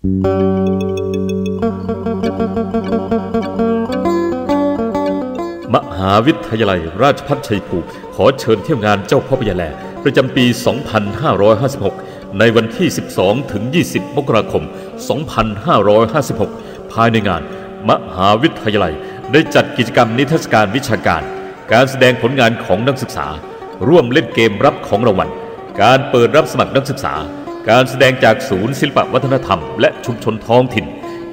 มหาวิทยาลัยราชภัฏชัยภูมิขอเชิญเที่ยวงานเจ้าพ่อพญาแลประจำปี 2556 ในวันที่ 12 ถึง 20 มกราคม 2556 ภายในงาน มหาวิทยาลัยได้จัดกิจกรรมนิทรรศการวิชาการ การแสดงผลงานของนักศึกษา ร่วมเล่นเกมรับของรางวัล การเปิดรับสมัครนักศึกษา การแสดงจากศูนย์ศิลปวัฒนธรรม และชุมชนท้องถิ่น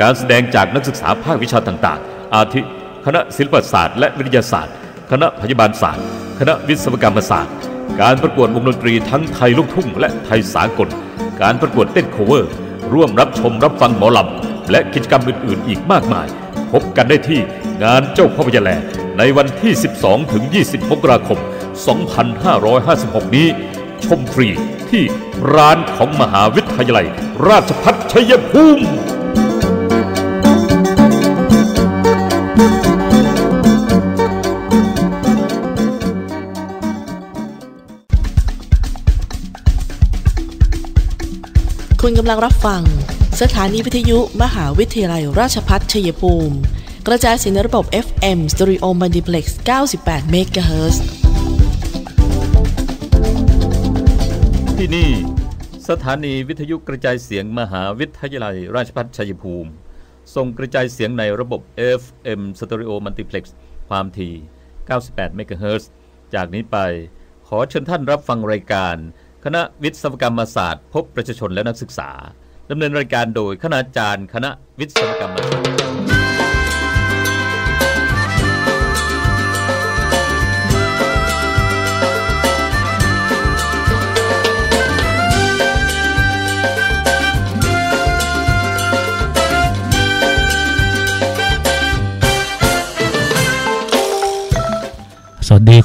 การแสดงจากนักศึกษาภาควิชาต่างๆ อาทิ คณะศิลปศาสตร์และวิทยาศาสตร์ คณะพยาบาลศาสตร์ คณะวิศวกรรมศาสตร์ การประกวดวงดนตรีทั้งไทยลูกทุ่งและไทยสากล การประกวดเต้นโคเวอร์ ร่วมรับชมรับฟังหมอลำ และกิจกรรมอื่นๆ อีกมากมาย พบกันได้ที่งานเจ้าพ่อพญาแลในวันที่ 12 ถึง 20 มกราคม 2556 นี้ ชมฟรี ที่ร้านของมหาวิทยาลัย ราชภัฏชัยภูมิคุณกำลังรับฟัง สถานีวิทยุมหาวิทยาลัยราชภัฏชัยภูมิ กระจายเสียงในระบบ FM Stereo Multiplex 98 MHz ที่นี่ สถานีวิทยุกระจายเสียงมหาวิทยาลัย ราชภัฏชัยภูมิ ส่งกระจายเสียงในระบบ FM Stereo Multiplex ความถี่98เมกะเฮิรตซ์จากนี้ไปขอเชิญท่านรับฟังรายการ คณะวิศวกรรมศาสตร์ พบประชาชนและนักศึกษาดำเนินรายการโดยคณาจารย์ คณะวิศวกรรมศาสตร์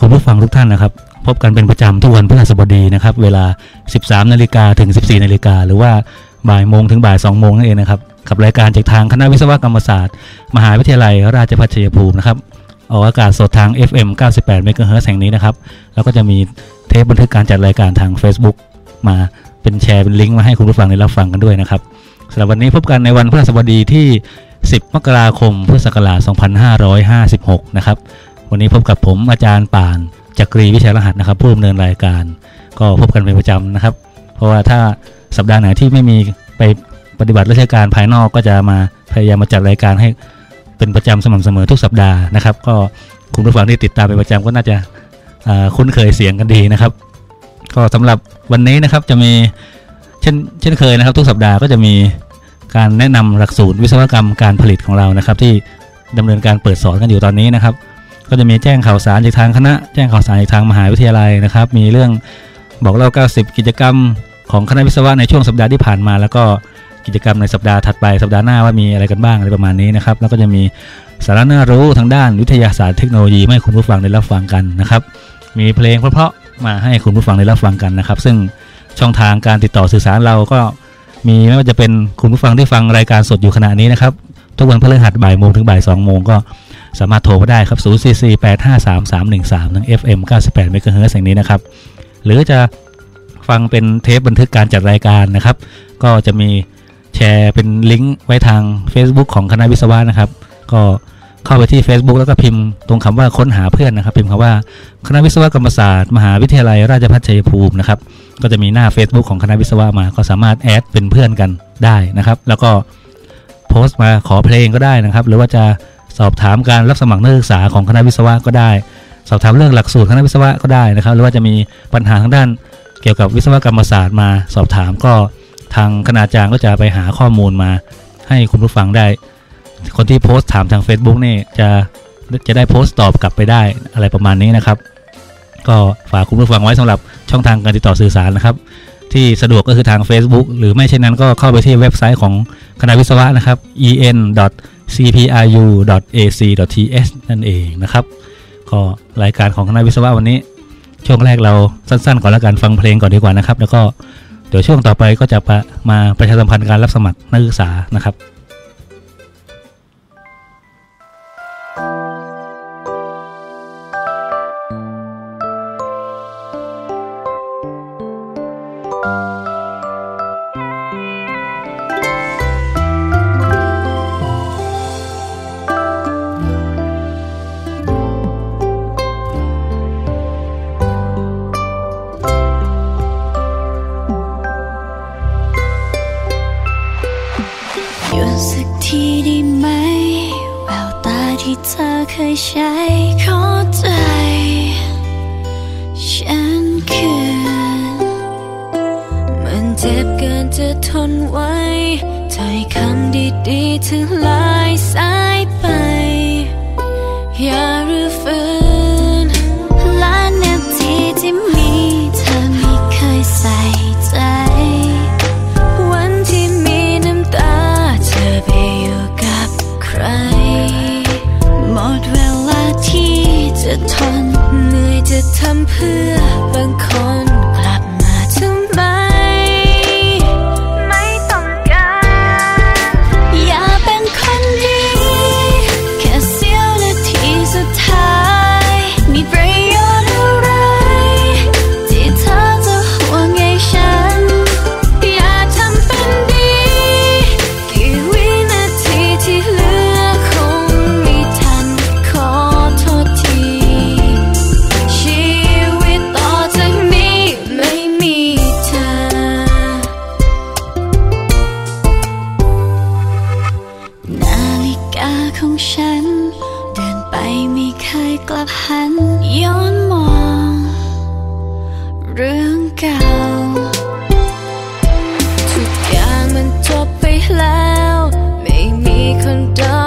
คุณผู้ฟังทุกท่านนะครับ พบกันเป็นประจำทุกวันพฤหัสบดีนะครับ เวลา 13นาฬิกาถึง 14นาฬิกาหรือว่าบ่ายโมงถึงบ่าย2โมงนั่นเองนะครับกับรายการจากทางคณะวิศวกรรมศาสตร์ มหาวิทยาลัยราชภัฏชัยภูมินะครับออกอากาศสดทาง FM 98เมกะเฮิร์แห่งนี้นะครับ แล้วก็จะมีเทปบันทึกการจัดรายการทาง Facebook มาเป็นแชร์เป็นลิงก์มาให้คุณผู้ฟังได้รับฟังกันด้วยนะครับสำหรับวันนี้พบกันในวันพฤหัสบดีที่ 10 มกราคม พุทธศักราช 2556 นะครับ วันนี้พบกับผมอาจารย์ป่านจักรีวิชัยรหัสนะครับ ผู้ดำเนินรายการ ก็พบกันเป็นประจำนะครับ เพราะว่าถ้าสัปดาห์ไหนที่ไม่มีไปปฏิบัติราชการภายนอกก็จะมาพยายามมาจัดรายการให้เป็นประจำสม่ำเสมอทุกสัปดาห์นะครับ ก็คุณผู้ฟังที่ติดตามเป็นประจำก็น่าจะคุ้นเคยเสียงกันดีนะครับ ก็สำหรับวันนี้นะครับจะมีเช่นเช่นเคยนะครับ ทุกสัปดาห์ก็จะมีการแนะนำหลักสูตรวิศวกรรมการผลิตของเรานะครับ ที่ดำเนินการเปิดสอนกันอยู่ตอนนี้นะครับ ก็จะมีแจ้งข่าวสารจากทางคณะ แจ้งข่าวสารจากทางมหาวิทยาลัยนะครับ มีเรื่องบอกเล่า 90 กิจกรรมของคณะวิศวะในช่วงสัปดาห์ที่ผ่านมา แล้วก็กิจกรรมในสัปดาห์ถัดไปสัปดาห์หน้าว่ามีอะไรกันบ้างอะไรประมาณนี้นะครับ แล้วก็จะมีสาระน่ารู้ทางด้านวิทยาศาสตร์เทคโนโลยีให้คุณผู้ฟังได้รับฟังกันนะครับ มีเพลงเพราะๆมาให้คุณผู้ฟังได้รับฟังกันนะครับ ซึ่งช่องทางการติดต่อสื่อสารเราก็มีไม่ว่าจะเป็นคุณผู้ฟังที่ฟังรายการสดอยู่ขณะนี้นะครับทุกวันพฤหัสบ่ายโมงถึงบ่าย2โมงก็ สามารถโทรมาได้ครับ 0 4 4 8 5 3 3 1 3 ทั้ง FM 98 MHz แห่งนี้นะครับ หรือจะฟังเป็นเทปบันทึกการจัดรายการนะครับ ก็จะมีแชร์เป็นลิงก์ไว้ทาง Facebook ของคณะวิศวะนะครับ ก็เข้าไปที่ Facebook แล้วก็พิมพ์ตรงคำว่าค้นหาเพื่อนนะครับ พิมพ์คำว่าคณะวิศวกรรมศาสตร์ มหาวิทยาลัยราชภัฏชัยภูมินะครับ ก็จะมีหน้า Facebook ของคณะวิศวะมา ก็สามารถแอดเป็นเพื่อนกันได้นะครับ แล้วก็โพสต์มาขอเพลงก็ได้นะครับ หรือว่าจะ สอบถามการรับสมัครนักศึกษาของคณะวิศวะก็ได้ สอบถามเรื่องหลักสูตรคณะวิศวะก็ได้นะครับ หรือว่าจะมีปัญหาทางด้านเกี่ยวกับวิศวกรรมศาสตร์มาสอบถามก็ทางคณาจารย์ก็จะไปหาข้อมูลมา ให้คุณผู้ฟังได้ คนที่โพสต์ถามทาง Facebook นี่จะจะได้โพสต์ตอบกลับไปได้อะไรประมาณนี้นะครับ ก็ฝากคุณผู้ฟังไว้สำหรับช่องทางการติดต่อสื่อสารนะครับ ที่สะดวกก็คือทาง Facebook หรือไม่เช่นนั้นก็เข้าไปที่เว็บไซต์ของคณะวิศวะนะครับ en. cpru.ac.th นั่นเองนะครับ ก็รายการของคณะวิศวะวันนี้ ช่วงแรกเราสั้นๆก่อนแล้วกันฟังเพลงก่อนดีกว่านะครับ แล้วก็เดี๋ยวช่วงต่อไปก็จะมาประชาสัมพันธ์การรับสมัครนักศึกษานะครับ「 ใช่เข้าใจ ฉันคือมันเจ็บเกินจะทนไว้ถ้อยคำดีๆถึงลายสายไป อย่ารื้อฟื้น จะทนเหนื่อยจะทำเพื่อบางคน ของฉัน เดินไปไม่เคยกลับหัน ย้อนมอง เรื่องเก่า ทุกอย่างมันจบไปแล้ว ไม่มีคนเดิม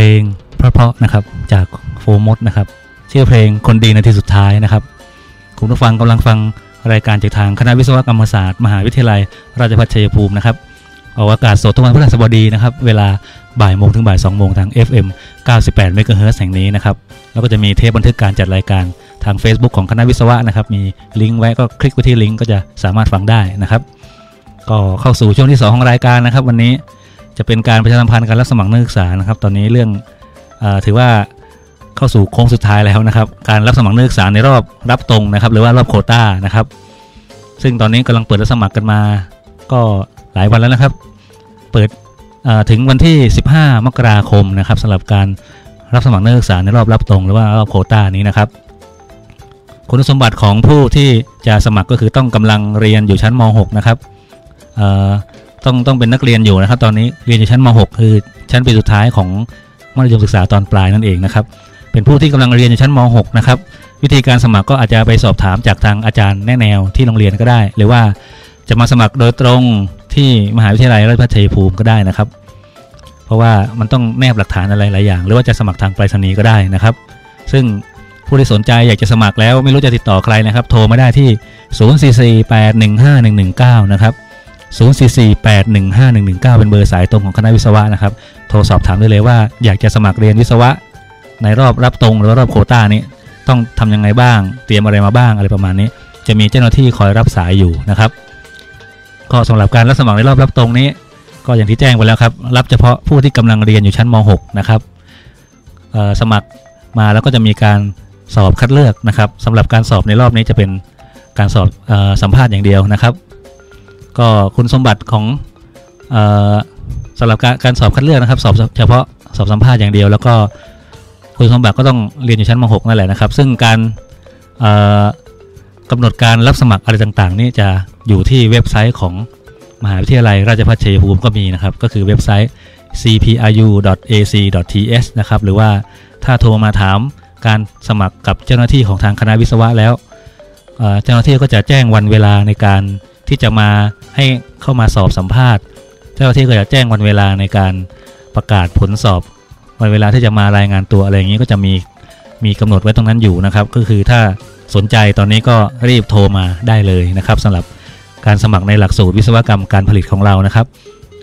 ลงเพราะๆนะครับจากโฟมดนะครับชื่อเพลงคนดีนาทีสุดท้ายนะครับคุณผู้ฟังกำลังฟังรายการจากทางคณะวิศวกรรมศาสตร์มหาวิทยาลัย ราชภัฏชัยภูมินะครับออกอากาศสดทุกวันพฤหัสบดีนะครับ เวลาบ่ายโมงถึงบ่าย2โมงทาง FM 98เมกะเฮิร์แห่งนี้นะครับ แล้วก็จะมีเทปบันทึกการจัดรายการทาง Facebook ของคณะวิศวะนะครับ มีลิงก์ไว้ก็คลิกไปที่ลิงก์ก็จะสามารถฟังได้นะครับ ก็เข้าสู่ช่วงที่สองของรายการนะครับ วันนี้ จะเป็นการประชาสัมพันธ์การรับสมัครนักศึกษานะครับ ตอนนี้เรื่องอถือว่าเข้าสู่โค้งสุดท้ายแล้วนะครับ การรับสมัครนักศึกษาในรอบรับตรงนะครับ หรือว่ารอบโคต้านะครับ ซึ่งตอนนี้กำลังเปิดรับสมัครกันมา ก็หลายวันแล้วนะครับ เปิดถึงวันที่ 15 มกราคมนะครับสำหรับการรับสมัครนักศึกษาในรอบรับตรง หรือว่ารอบโคต้านี้นะครับคุณสมบัติของผู้ที่จะสมัครก็คือต้องกำลังเรียนอยู่ชั้นม .6 นะครับเอ่อ ต้องต้องเป็นนักเรียนอยู่นะครับ ตอนนี้เรียนอยู่ชั้นม .6 คือชั้นปีสุดท้ายของมัธยมศึกษาตอนปลายนั่นเองนะครับ เป็นผู้ที่กำลังเรียนอยู่ชั้นม .6 นะครับ วิธีการสมัครก็อาจจะไปสอบถามจากทางอาจารย์แนแนวที่โรงเรียนก็ได้ หรือว่าจะมาสมัครโดยตรงที่มหาวิทยาลัยราชภัฏชัยภูมิก็ได้นะครับ เพราะว่ามันต้องแนบหลักฐานอะไรหลายอย่าง หรือว่าจะสมัครทางไปรษณีย์ก็ได้นะครับ ซึ่งผู้ที่สนใจอยากจะสมัครแล้วไม่รู้จะติดต่อใครนะครับ โทรมาได้ที่ 044815119 นะครับ 044815119 เป็นเบอร์สายตรงของคณะวิศวะนะครับ โทรสอบถามได้เลยว่าอยากจะสมัครเรียนวิศวะ ในรอบรับตรงหรือรอบโคต้านี้ ต้องทำยังไงบ้าง เตรียมอะไรมาบ้างอะไรประมาณนี้ จะมีเจ้าหน้าที่คอยรับสายอยู่นะครับก็สำหรับการรับสมัครในรอบรับตรงนี้ ก็อย่างที่แจ้งไปแล้วครับ รับเฉพาะผู้ที่กำลังเรียนอยู่ชั้นม .6 นะครับสมัครมาแล้วก็จะมีการสอบคัดเลือกนะครับสำหรับการสอบในรอบนี้จะเป็นการสอบออสัมภาษณ์อย่างเดียวนะครับ ก็คุณสมบัติของออสำหรับการการสอบคัดเลือกนะครับสอบเฉพาะสอบสัมภาษณ์อย่างเดียว แล้วก็คุณสมบัติก็ต้องเรียนอยู่ชั้นม .6 นั่นแหละนะครับ ซึ่งการเอ่อกำหนดการรับสมัครอะไรต่างๆ นี่จะอยู่ที่เว็บไซต์ของมหาวิทยาลัยราชภัฏชัยภูมิก็มีนะครับ ก็คือเว็บไซต์ cpru.ac.th นะครับหรือว่าถ้าโทรมาถามการสมัครกับเจ้าหน้าที่ของทางคณะวิศวะแล้วเจ้าหน้าที่ก็จะแจ้งวันเวลาในการ ที่จะมาให้เข้ามาสอบสัมภาษณ์ เจ้าหน้าที่ก็จะแจ้งวันเวลาในการประกาศผลสอบ วันเวลาที่จะมารายงานตัวอะไรอย่างนี้ก็จะมีมีกำหนดไว้ตรงนั้นอยู่นะครับ ก็คือถ้าสนใจตอนนี้ก็รีบโทรมาได้เลยนะครับสำหรับการสมัครในหลักสูตรวิศวกรรมการผลิตของเรานะครับ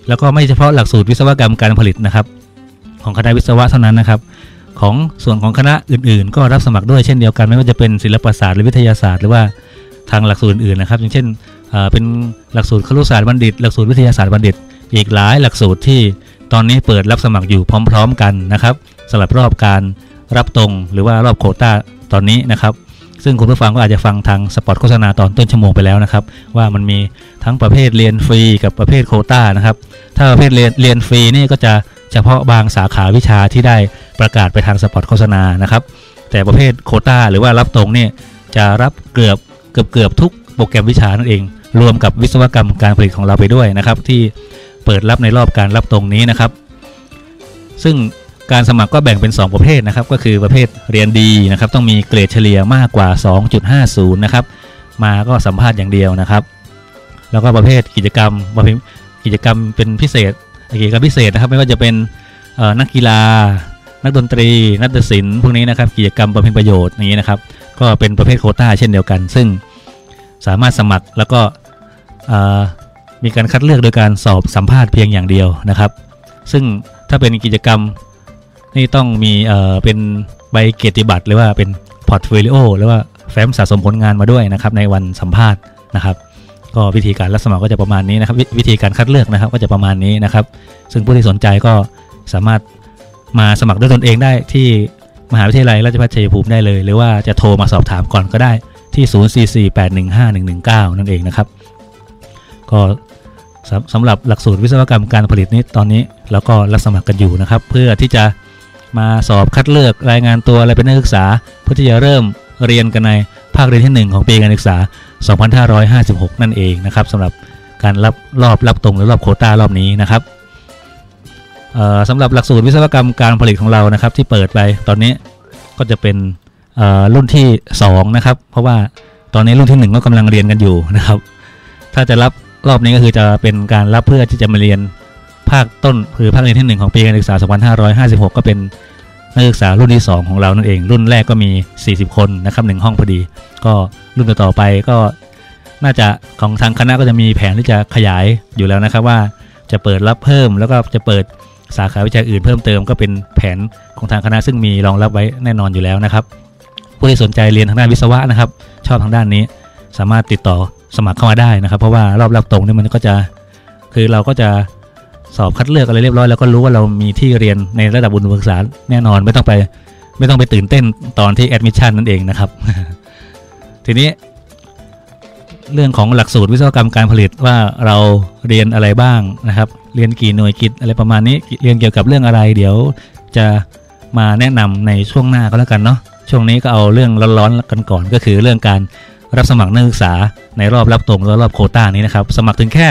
แล้วก็ไม่เฉพาะหลักสูตรวิศวกรรมการผลิตนะครับ ของคณะวิศวะเท่านั้นนะครับ ของส่วนของคณะอื่น ๆ ก็รับสมัครด้วยเช่นเดียวกันไม่ว่าจะเป็นศิลปศาสตร์หรือวิทยาศาสตร์ หรือว่าทางหลักสูตรอื่นๆนะครับ อย่างเช่น เป็นหลักสูตรครุศาสตร์บัณฑิต หลักสูตรวิทยาศาสตร์บัณฑิต อีกหลายหลักสูตรที่ตอนนี้เปิดรับสมัครอยู่พร้อม ๆ กันนะครับสำหรับรอบการรับตรงหรือว่ารอบโคต้าตอนนี้นะครับ ซึ่งคุณผู้ฟังก็อาจจะฟังทางสปอตโฆษณาตอนต้นชั่วโมงไปแล้วนะครับ ว่ามันมีทั้งประเภทเรียนฟรีกับประเภทโคต้านะครับ ถ้าประเภทเรียนเรียนฟรีนี่ก็จะเฉพาะบางสาขาวิชาที่ได้ประกาศไปทางสปอตโฆษณานะครับ แต่ประเภทโคต้าหรือว่ารับตรงนี่จะรับเกือบเกือบเกือบทุก โปรแกรมวิชานั่นเอง รวมกับวิศวกรรมการผลิตของเราไปด้วยนะครับ ที่เปิดรับในรอบการรับตรงนี้นะครับ ซึ่งการสมัครก็แบ่งเป็น 2 ประเภทนะครับ ก็คือประเภทเรียนดีนะครับ ต้องมีเกรดเฉลี่ยมากกว่า 2.50 นะครับ มาก็สัมภาษณ์อย่างเดียวนะครับ แล้วก็ประเภทกิจกรรมประเภทกิจกรรมเป็นพิเศษกิจกรรมพิเศษนะครับ ไม่ว่าจะเป็นนักกีฬา นักดนตรี นักศิลป์พวกนี้นะครับ กิจกรรมบำเพ็ญประโยชน์อย่างนี้นะครับ ก็เป็นประเภทโคต้าเช่นเดียวกัน ซึ่ง สามารถสมัครแล้วก็มีการคัดเลือกโดยการสอบสัมภาษณ์เพียงอย่างเดียวนะครับ ซึ่งถ้าเป็นกิจกรรมนี่ต้องมีเเป็นใบเกียรติบัตรหรือว่าเป็นพอร์ตโฟลิโอหรือว่าแฟ้มสะสมผลงานมาด้วยนะครับ ในวันสัมภาษณ์นะครับก็วิธีการรับสมัครก็จะประมาณนี้นะครับววิธีการคัดเลือกนะครับก็จะประมาณนี้นะครับ ซึ่งผู้ที่สนใจก็สามารถมาสมัครด้วยตนเองได้ที่มหาวิทยาลัยราชภัฏชัยภูมิได้เลย หรือว่าจะโทรมาสอบถามก่อนก็ได้ ที่ 044815119 นั่นเองนะครับ ก็สำสำหรับหลักสูตรวิศวกรรมการผลิตนี้ตอนนี้เราก็รับสมัครกันอยู่นะครับ เพื่อที่จะมาสอบคัดเลือกรายงานตัวอะไรเป็นนักศึกษา เพื่อที่จะเริ่มเรียนกันในภาคเรียนที่ 1 ของปีการศึกษา 2556 นั่นเองนะครับสำหรับการรับรอบรับตรงหรือรอบโคต้ารอบนี้นะครับเอ่อสำหรับหลักสูตรวิศวกรรมการผลิตของเรานะครับ ที่เปิดไปตอนนี้ก็จะเป็น รุ่นที่2นะครับเพราะว่าตอนนี้รุ่นที่ 1 ก็กำลังเรียนกันอยู่นะครับ ถ้าจะรับรอบนี้ก็คือจะเป็นการรับเพื่อที่จะมาเรียนภาคต้นคือภาคเรียนที่ 1 ของปีการศึกษา 2556 ก็เป็นนักศึกษารุ่นที่ 2 ของเรานั่นเอง รุ่นแรกก็มี 40 คนนะครับหนึ่งห้องพอดี ก็รุ่นต่อไปก็น่าจะของทางคณะก็จะมีแผนที่จะขยายอยู่แล้วนะครับว่าจะเปิดรับเพิ่มแล้วก็จะเปิดสาขาวิชาอื่นเพิ่มเติมก็เป็นแผนของทางคณะซึ่งมีรองรับไว้แน่นอนอยู่แล้วนะครับ ผู้ที่สนใจเรียนทางด้านวิศวะนะครับ ชอบทางด้านนี้ สามารถติดต่อสมัครเข้ามาได้นะครับ เพราะว่ารอบรับตรงนี่มันก็จะคือเราก็จะสอบคัดเลือกอะไรเรียบร้อยแล้วก็รู้ว่าเรามีที่เรียนในระดับอุดมศึกษาแน่นอนไม่ต้องไปไม่ต้องไปตื่นเต้นตอนที่แอดมิชชั่นนั่นเองนะครับ ทีนี้ เรื่องของหลักสูตรวิศวกรรมการผลิตว่าเราเรียนอะไรบ้างนะครับ เรียนกี่หน่วยกิจอะไรประมาณนี้ เรียนเกี่ยวกับเรื่องอะไร เดี๋ยวจะมาแนะนำในช่วงหน้าก็แล้วกันเนาะ ช่วงนี้ก็เอาเรื่องร้อนๆกันก่อนก็คือเรื่องการรับสมัครนักศึกษาในรอบรับตรงและรอบโคต้านี้นะครับ สมัครถึงแค่